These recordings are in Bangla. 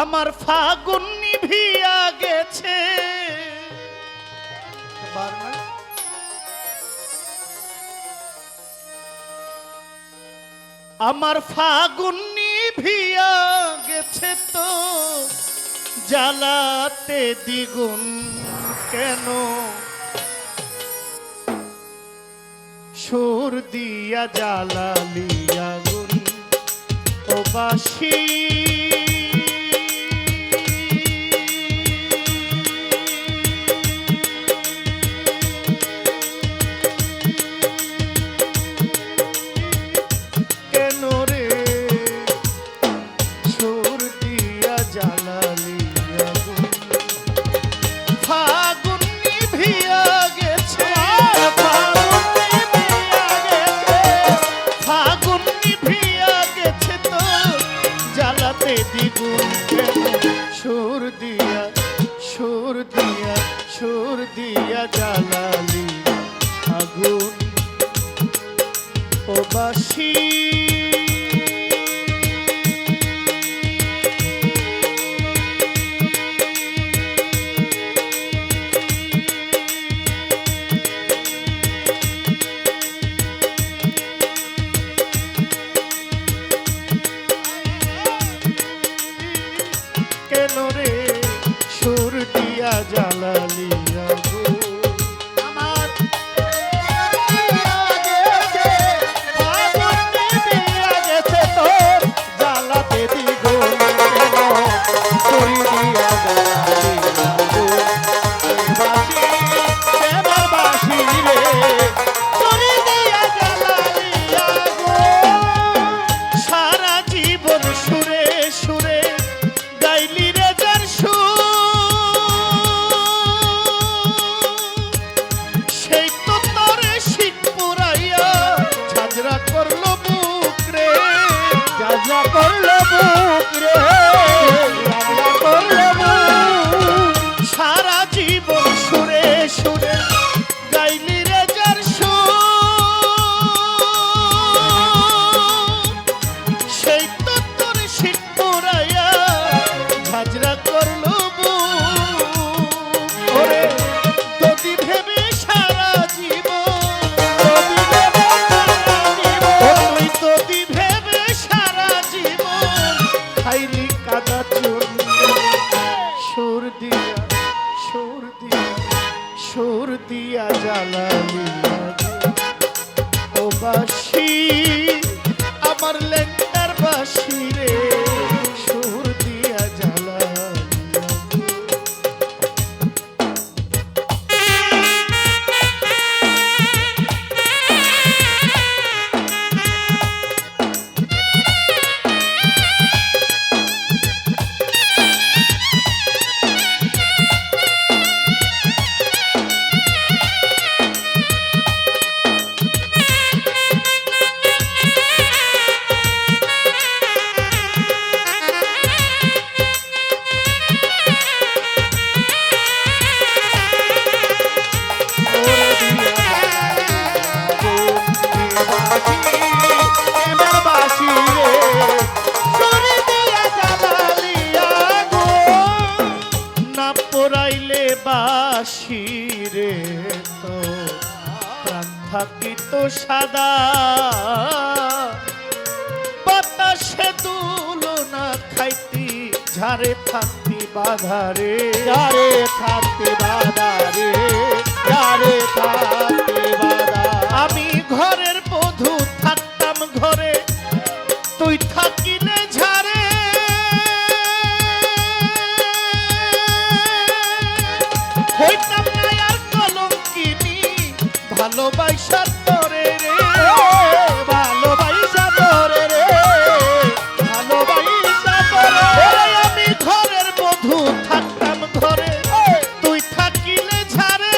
আমার ফাগুন নিভিয়া গেছে। আমার ফাগুন নিভিয়া গেছে তো জ্বালাতে দ্বিগুণ কেন? সুর দিয়া জ্বালালিয়া গুণ ও বাসী সুর দিয়া সুর দিয়া সুর দিয়া জ্বালালি আগুন। ও বাসী হরি দিয়া জ্বালালি ও বাসি আমার লেন্টার বাসি রে। থাকিত সাদা। বাতাসে দুলনা খাইতি ঝাড়ে থাকতি বাধারে ঝাড়ে থাকতি বাধারে ঝাড়ে থাক ভালোবাসা তোরে রে ভালোবাসা তোরে রে ভালোবাসা আমি ঘরের বধু থাকতাম ঘরে তুই থাকিলে ঝারে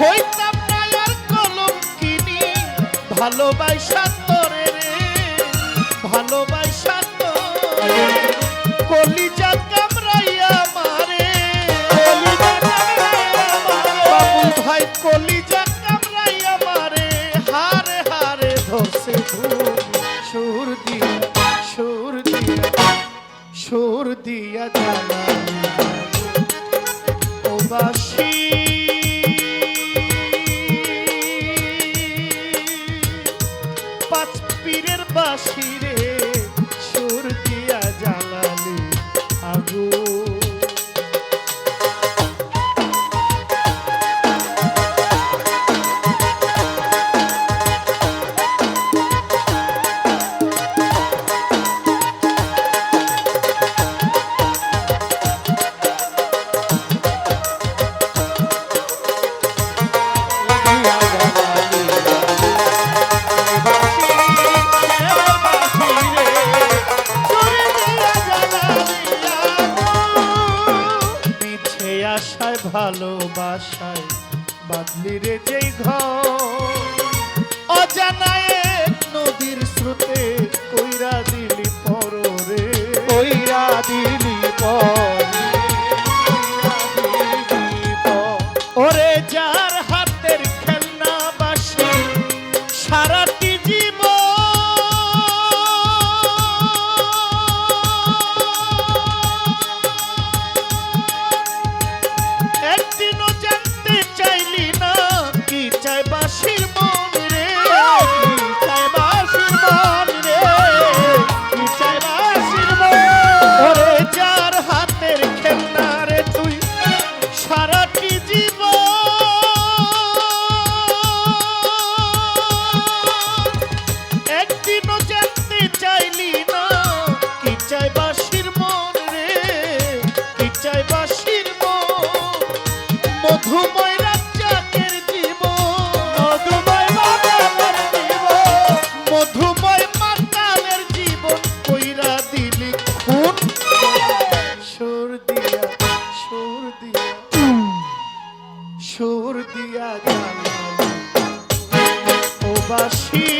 হইতাম না আর কলম কিনি ভালোবাসা তোরে রে ভালোবাসা ভয় oh. Kashi.